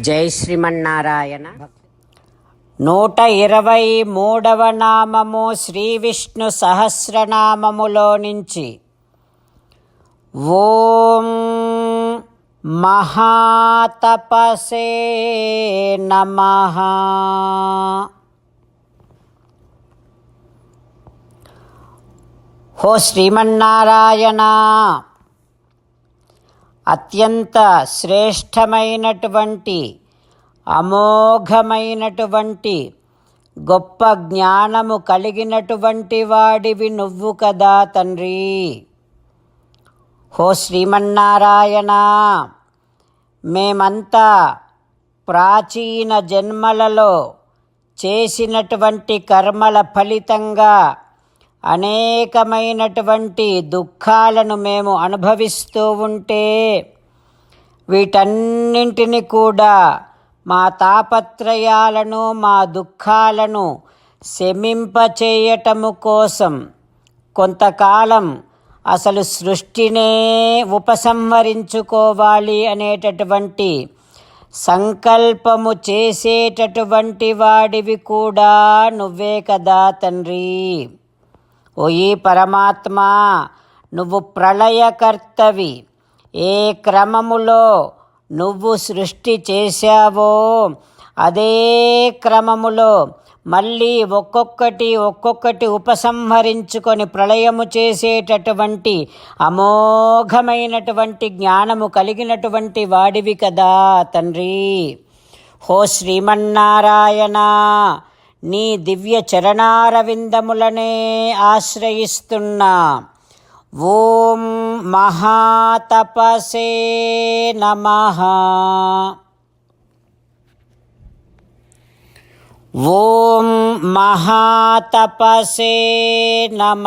జై శ్రీమన్నారాయణ. నూట ఇరవై మూడవ నామము శ్రీ విష్ణు సహస్రనామములో నుంచి. ఓం మహాతపసే నమ. హో శ్రీమన్నారాయణ. అత్యంత శ్రేష్టమైనటువంటి అమోఘమైనటువంటి గొప్ప జ్ఞానము కలిగినటువంటి వాడివి నువ్వు కదా తండ్రి. హో శ్రీమన్నారాయణ మేమంతా ప్రాచీన జన్మలలో చేసినటువంటి కర్మల ఫలితంగా అనేకమైనటువంటి దుఃఖాలను మేము అనుభవిస్తూ ఉంటే వీటన్నింటిని కూడా మా తాపత్రయాలను మా దుఃఖాలను శమింపచేయటము కోసం కొంతకాలం అసలు సృష్టినే ఉపసంహరించుకోవాలి అనేటటువంటి సంకల్పము చేసేటటువంటి వాడివి కూడా నువ్వే కదా తండ్రి. ఓ పరమాత్మా నువ్వు ప్రళయకర్తవి. ఏ క్రమములో నువ్వు సృష్టి చేశావో అదే క్రమములో మళ్ళీ ఒక్కొక్కటి ఒక్కొక్కటి ఉపసంహరించుకొని ప్రళయము చేసేటటువంటి అమోఘమైనటువంటి జ్ఞానము కలిగినటువంటి వాడివి కదా తండ్రి. హో శ్రీమన్నారాయణ నీ దివ్య చరణారవిందములనే ఆశ్రయిస్తున్నా. ఓం మహాతపసే నమ. ఓం మహాతపసే నమ.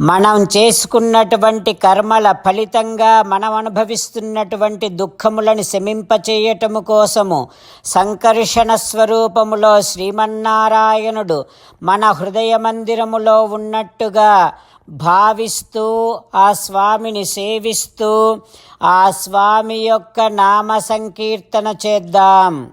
మనం చేసుకున్నటువంటి కర్మల ఫలితంగా మనం అనుభవిస్తున్నటువంటి దుఃఖములను శమింపచేయటము కోసము సంకర్షణ స్వరూపములో శ్రీమన్నారాయణుడు మన హృదయ మందిరములో ఉన్నట్టుగా భావిస్తూ ఆ స్వామిని సేవిస్తూ ఆ స్వామి యొక్క నామ సంకీర్తన చేద్దాం.